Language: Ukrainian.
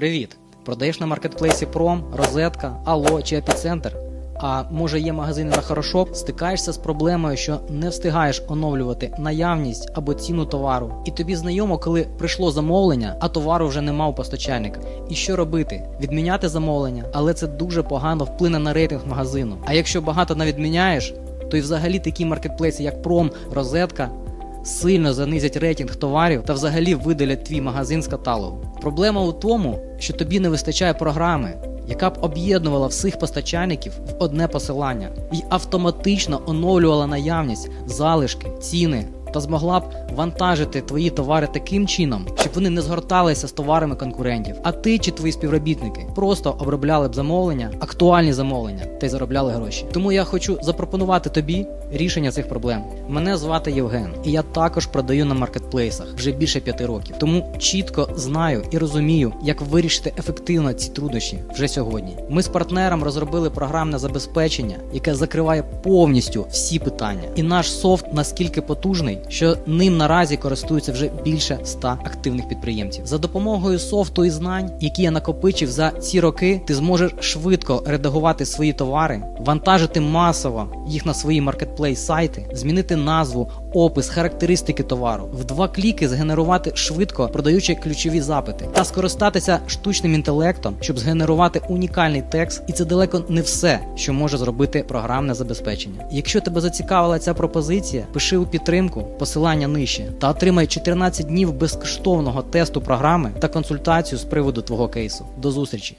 Привіт! Продаєш на маркетплейсі Пром, Розетка, Алло чи Епіцентр? А може є магазини на Хорошоп? Стикаєшся з проблемою, що не встигаєш оновлювати наявність або ціну товару. І тобі знайомо, коли прийшло замовлення, а товару вже нема у постачальника. І що робити? Відміняти замовлення, але це дуже погано вплине на рейтинг магазину. А якщо багато навідміняєш, то і взагалі такі маркетплейси, як Пром, Розетка, сильно занизять рейтинг товарів та взагалі видалять твій магазин з каталогу. Проблема у тому, що тобі не вистачає програми, яка б об'єднувала всіх постачальників в одне посилання і автоматично оновлювала наявність, залишки, ціни та змогла б вантажити твої товари таким чином, щоб вони не згорталися з товарами конкурентів, а ти чи твої співробітники просто обробляли б замовлення, актуальні замовлення та й заробляли гроші. Тому я хочу запропонувати тобі рішення цих проблем. Мене звати Євген, і я також продаю на маркетплейсах вже більше п'яти років. Тому чітко знаю і розумію, як вирішити ефективно ці труднощі вже сьогодні. Ми з партнером розробили програмне забезпечення, яке закриває повністю всі питання. І наш софт наскільки потужний, що ним наразі користується вже більше 100 активних підприємців. За допомогою софту і знань, які я накопичив за ці роки, ти зможеш швидко редагувати свої товари, вантажити масово їх на свої маркетплейс сайти, змінити назву, опис, характеристики товару, в два кліки згенерувати швидко продаючи ключові запити та скористатися штучним інтелектом, щоб згенерувати унікальний текст, і це далеко не все, що може зробити програмне забезпечення. Якщо тебе зацікавила ця пропозиція, пиши у підтримку, посилання нижче, та отримай 14 днів безкоштовного тесту програми та консультацію з приводу твого кейсу. До зустрічі!